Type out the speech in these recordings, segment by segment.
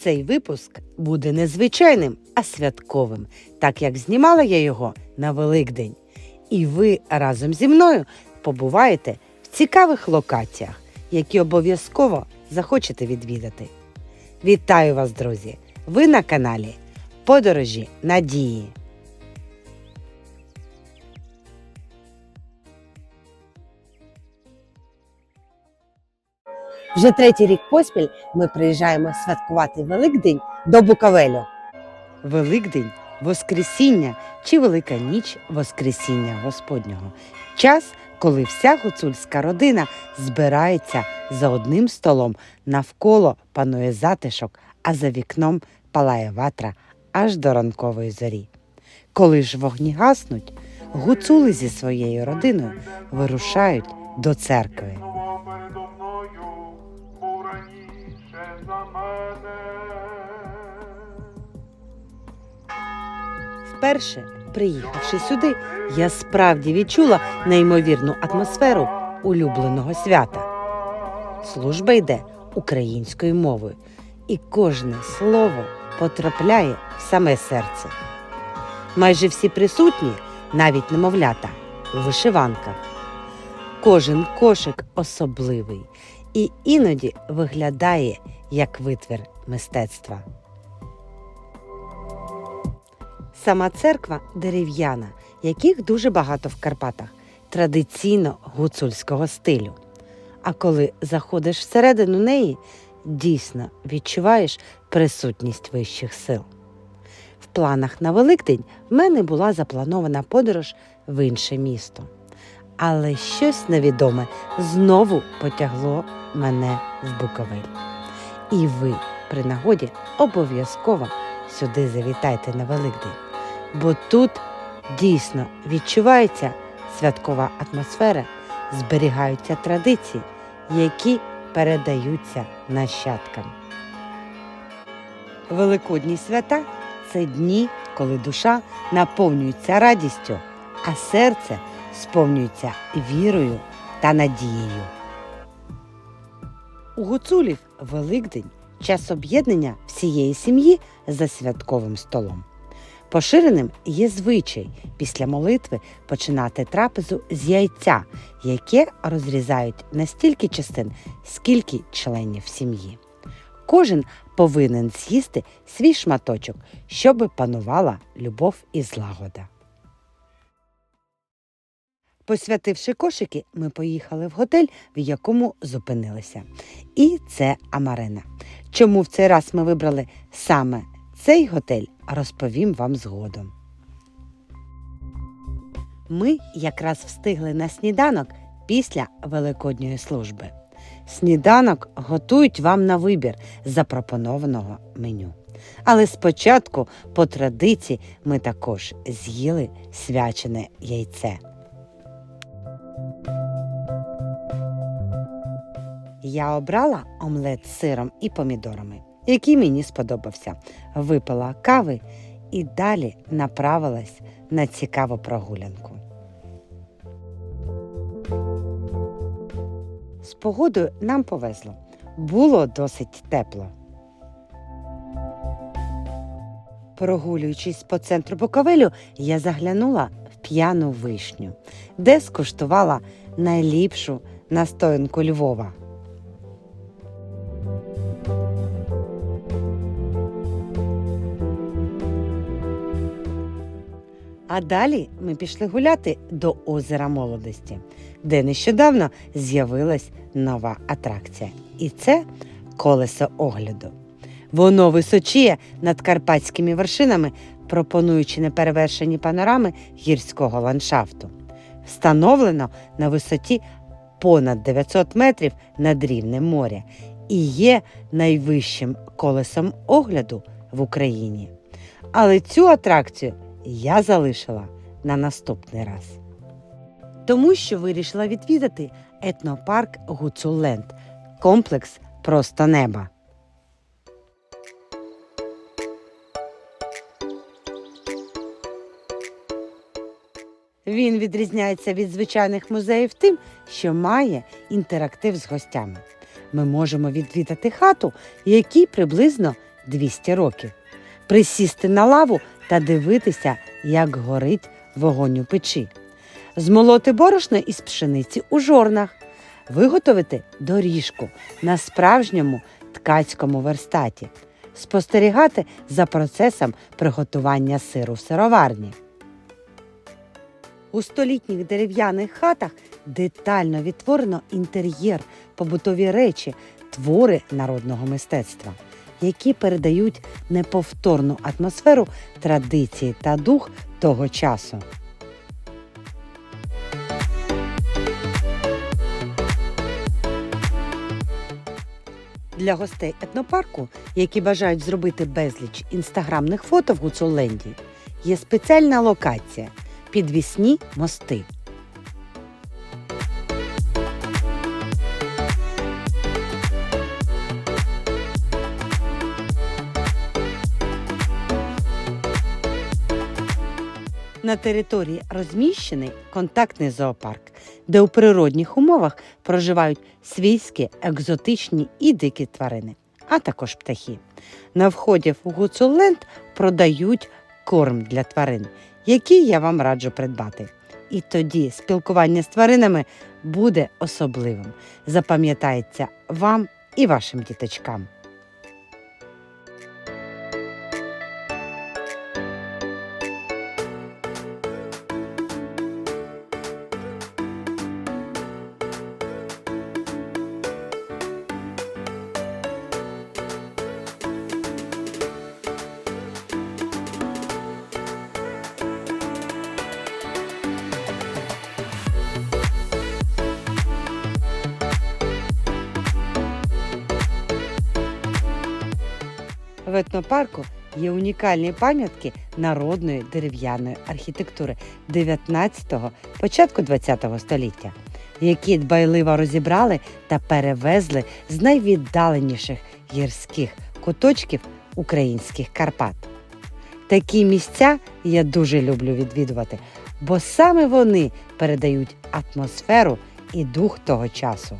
цей випуск буде незвичайним, а святковим, так як знімала я його на Великдень. І ви разом зі мною побуваєте в цікавих локаціях, які обов'язково захочете відвідати. Вітаю вас, друзі! Ви на каналі Подорожі Надії. Вже третій рік поспіль ми приїжджаємо святкувати Великдень до Буковелю. Великдень Воскресіння чи Велика ніч Воскресіння Господнього. Час, коли вся гуцульська родина збирається за одним столом, навколо панує затишок, а за вікном палає ватра аж до ранкової зорі. Коли ж вогні гаснуть, гуцули зі своєю родиною вирушають до церкви. Вперше, приїхавши сюди, я справді відчула неймовірну атмосферу улюбленого свята. Служба йде українською мовою, і кожне слово потрапляє в саме серце. Майже всі присутні, навіть немовлята, у вишиванках. Кожен кошик особливий і іноді виглядає як витвір мистецтва. Сама церква дерев'яна, яких дуже багато в Карпатах, традиційно гуцульського стилю. А коли заходиш всередину неї, дійсно відчуваєш присутність вищих сил. В планах на Великдень в мене була запланована подорож в інше місто. Але щось невідоме знову потягло мене в Буковель. І ви при нагоді обов'язково сюди завітайте на Великдень, бо тут дійсно відчувається святкова атмосфера, зберігаються традиції, які передаються нащадкам. Великодні свята це дні, коли душа наповнюється радістю, а серце сповнюється вірою та надією. У гуцулів Великдень час об'єднання всієї сім'ї за святковим столом. Поширеним є звичай після молитви починати трапезу з яйця, яке розрізають на стільки частин, скільки членів сім'ї. Кожен повинен з'їсти свій шматочок, щоби панувала любов і злагода. Посвятивши кошики, ми поїхали в готель, в якому зупинилися. І це Амарена. Чому в цей раз ми вибрали саме цей готель, розповім вам згодом. Ми якраз встигли на сніданок після Великодньої служби. Сніданок готують вам на вибір запропонованого меню. Але спочатку, по традиції, ми також з'їли свячене яйце. Я обрала омлет з сиром і помідорами, який мені сподобався. Випила кави і далі направилась на цікаву прогулянку. З погодою нам повезло. Було досить тепло. Прогулюючись по центру Буковелю, я заглянула в п'яну вишню, де скуштувала найліпшу настоянку Львова. А далі ми пішли гуляти до озера молодості, де нещодавно з'явилась нова атракція. І це колесо огляду. Воно височіє над карпатськими вершинами, пропонуючи неперевершені панорами гірського ландшафту. Встановлено на висоті понад 900 метрів над рівнем моря і є найвищим колесом огляду в Україні. Але цю атракцію я залишила на наступний раз. Тому що вирішила відвідати етнопарк Гуцуленд, комплекс Просто неба. Він відрізняється від звичайних музеїв тим, що має інтерактив з гостями. Ми можемо відвідати хату, якій приблизно 200 років, присісти на лаву та дивитися, як горить вогонь у печі, змолоти борошно із пшениці у жорнах, виготовити доріжку на справжньому ткацькому верстаті, спостерігати за процесом приготування сиру в сироварні. У столітніх дерев'яних хатах детально відтворено інтер'єр, побутові речі, твори народного мистецтва, які передають неповторну атмосферу традиції та дух того часу. Для гостей етнопарку, які бажають зробити безліч інстаграмних фото в Гуцулленді, є спеціальна локація підвісні мости. На території розміщений контактний зоопарк, де у природних умовах проживають свійські, екзотичні і дикі тварини, а також птахи. На вході в Гуцуленд продають корм для тварин, який я вам раджу придбати. І тоді спілкування з тваринами буде особливим. Запам'ятається вам і вашим діточкам. В етнопарку є унікальні пам'ятки народної дерев'яної архітектури 19-го, початку 20-го століття, які дбайливо розібрали та перевезли з найвіддаленіших гірських куточків українських Карпат. Такі місця я дуже люблю відвідувати, бо саме вони передають атмосферу і дух того часу.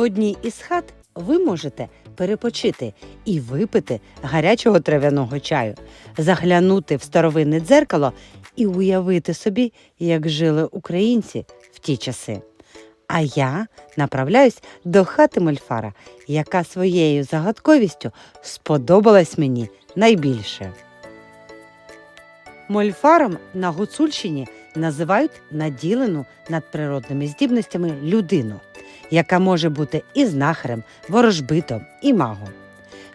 В одній із хат ви можете перепочити і випити гарячого трав'яного чаю, заглянути в старовинне дзеркало і уявити собі, як жили українці в ті часи. А я направляюсь до хати Мольфара, яка своєю загадковістю сподобалась мені найбільше. Мольфаром на Гуцульщині називають наділену надприродними здібностями людину, яка може бути і знахарем, ворожбитом, і магом.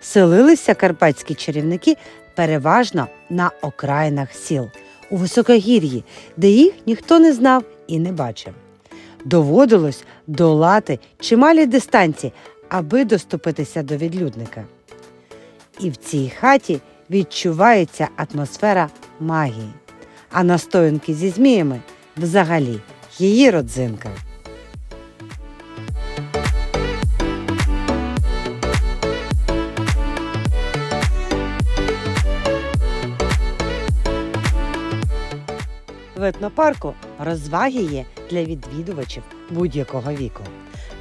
Селилися карпатські чарівники переважно на окраїнах сіл, у високогір'ї, де їх ніхто не знав і не бачив. Доводилось долати чималі дистанції, аби доступитися до відлюдника. І в цій хаті відчувається атмосфера магії, а настоянки зі зміями взагалі її родзинка. В етнопарку розваги є для відвідувачів будь-якого віку.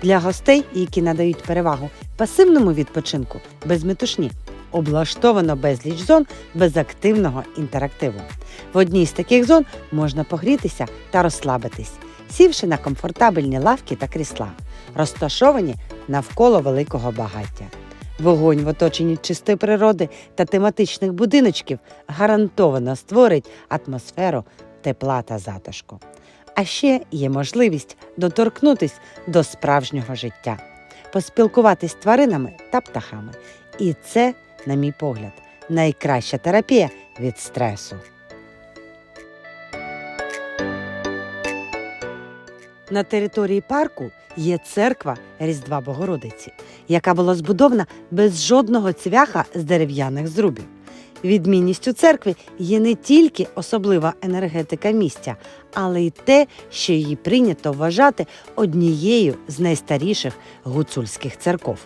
Для гостей, які надають перевагу пасивному відпочинку без метушні, облаштовано безліч зон без активного інтерактиву. В одній з таких зон можна погрітися та розслабитись, сівши на комфортабельні лавки та крісла, розташовані навколо великого багаття. Вогонь в оточенні чистої природи та тематичних будиночків гарантовано створить атмосферу тепла та затишку. А ще є можливість доторкнутись до справжнього життя, поспілкуватись з тваринами та птахами. І це, на мій погляд, найкраща терапія від стресу. На території парку є церква Різдва Богородиці, яка була збудована без жодного цвяха з дерев'яних зрубів. Відмінністю церкви є не тільки особлива енергетика місця, але й те, що її прийнято вважати однією з найстаріших гуцульських церков.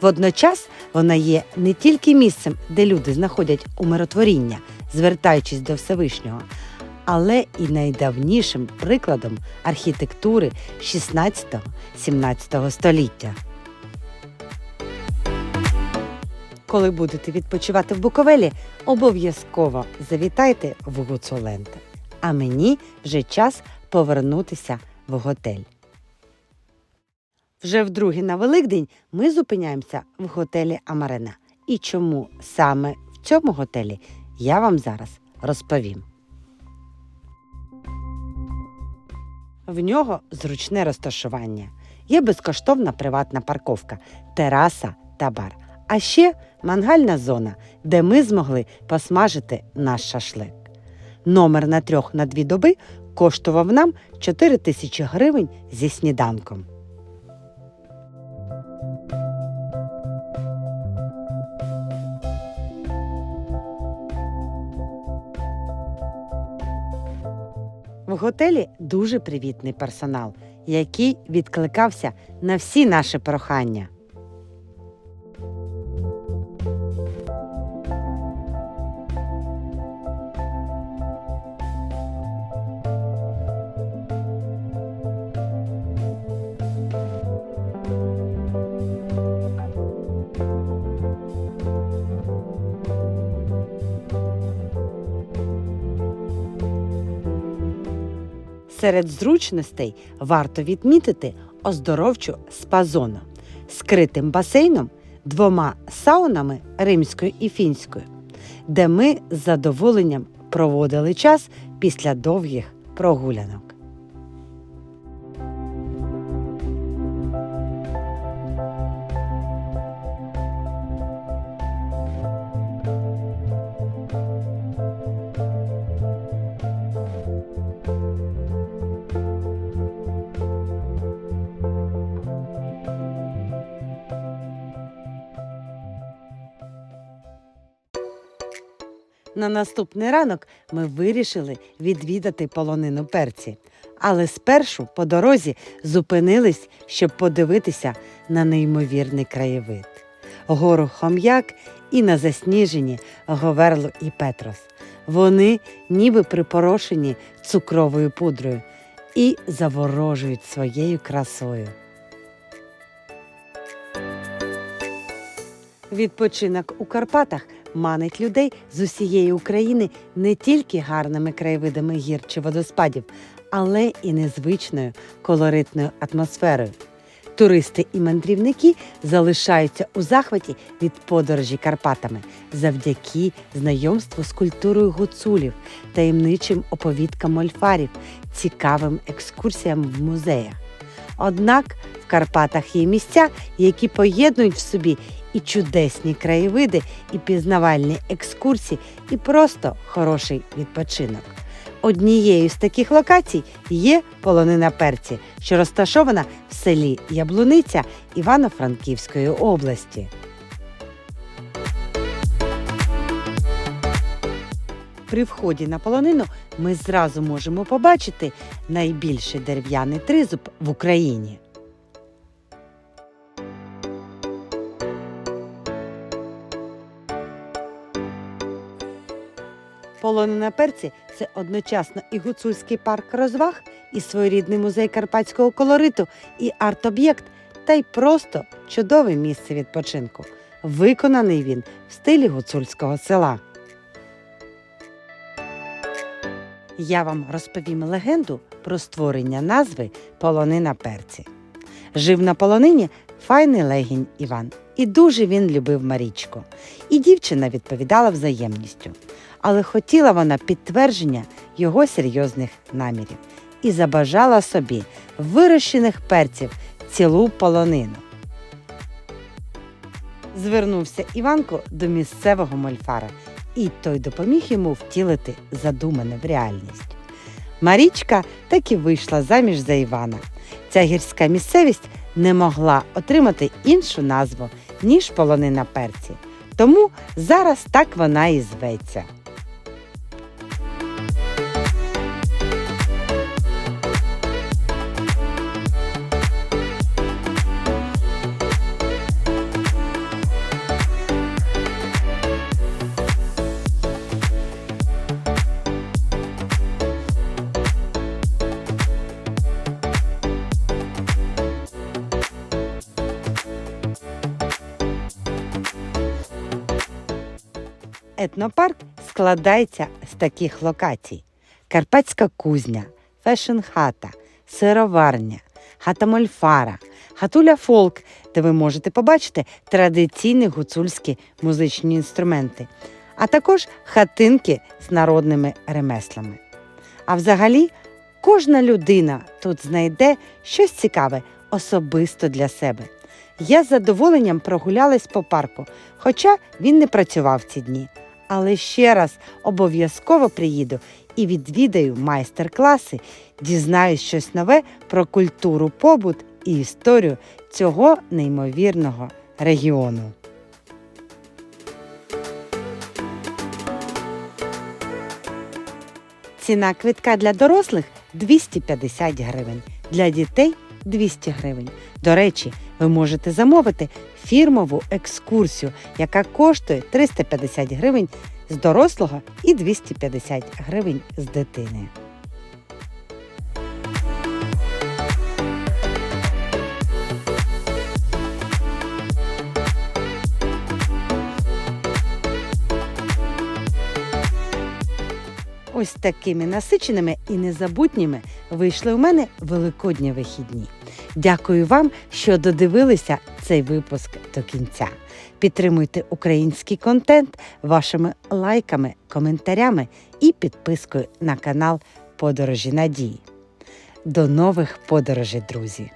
Водночас вона є не тільки місцем, де люди знаходять умиротворіння звертаючись до Всевишнього, але і найдавнішим прикладом архітектури 16-17 століття. Коли будете відпочивати в Буковелі, обов'язково завітайте в Гуцуленд. А мені вже час повернутися в готель. Вже вдруге на Великдень ми зупиняємося в готелі Амарена. І чому саме в цьому готелі я вам зараз розповім. В нього зручне розташування. Є безкоштовна приватна парковка, тераса та бар. А ще мангальна зона, де ми змогли посмажити наш шашлик. Номер на трьох на дві доби коштував нам 4 тисячі гривень зі сніданком. В готелі дуже привітний персонал, який відкликався на всі наші прохання. Серед зручностей варто відмітити оздоровчу спазону скритим басейном, двома саунами римською і фінською, де ми з задоволенням проводили час після довгих прогулянок. На наступний ранок ми вирішили відвідати полонину перці. Але спершу по дорозі зупинились, щоб подивитися на неймовірний краєвид. Гору Хом'як і на засніжені Говерло і Петрос. Вони ніби припорошені цукровою пудрою і заворожують своєю красою. Відпочинок у Карпатах манить людей з усієї України не тільки гарними краєвидами гір чи водоспадів, але і незвичною колоритною атмосферою. Туристи і мандрівники залишаються у захваті від подорожі Карпатами завдяки знайомству з культурою гуцулів, таємничим оповідкам мольфарів, цікавим екскурсіям в музеях. Однак в Карпатах є місця, які поєднують в собі і чудесні краєвиди, і пізнавальні екскурсії, і просто хороший відпочинок. Однією з таких локацій є полонина перці, що розташована в селі Яблуниця Івано-Франківської області. При вході на полонину ми зразу можемо побачити найбільший дерев'яний тризуб в Україні. Полонина перці це одночасно і гуцульський парк розваг, і своєрідний музей карпатського колориту, і арт-об'єкт, та й просто чудове місце відпочинку. Виконаний він в стилі гуцульського села. Я вам розповім легенду про створення назви полонина перці. Жив на полонині файний легінь Іван, і дуже він любив Марічку. І дівчина відповідала взаємністю. Але хотіла вона підтвердження його серйозних намірів і забажала собі вирощених перців цілу полонину. Звернувся Іванко до місцевого мольфара, і той допоміг йому втілити задумане в реальність. Марічка так і вийшла заміж за Івана. Ця гірська місцевість не могла отримати іншу назву, ніж полонина перці. Тому зараз так вона і зветься. Етнопарк складається з таких локацій: Карпатська кузня, фешн-хата, сироварня, хата Мольфара, хатуля Фолк, де ви можете побачити традиційні гуцульські музичні інструменти, а також хатинки з народними ремеслами. А взагалі, кожна людина тут знайде щось цікаве особисто для себе. Я з задоволенням прогулялась по парку, хоча він не працював ці дні. Але ще раз обов'язково приїду і відвідаю майстер-класи, дізнаюсь щось нове про культуру побут і історію цього неймовірного регіону. Ціна квитка для дорослих 250 гривень, для дітей 200 гривень. До речі, ви можете замовити фірмову екскурсію, яка коштує 350 гривень з дорослого і 250 гривень з дитини. Ось такими насиченими і незабутніми вийшли у мене великодні вихідні. Дякую вам, що додивилися цей випуск до кінця. Підтримуйте український контент вашими лайками, коментарями і підпискою на канал Подорожі Надії. До нових подорожей, друзі!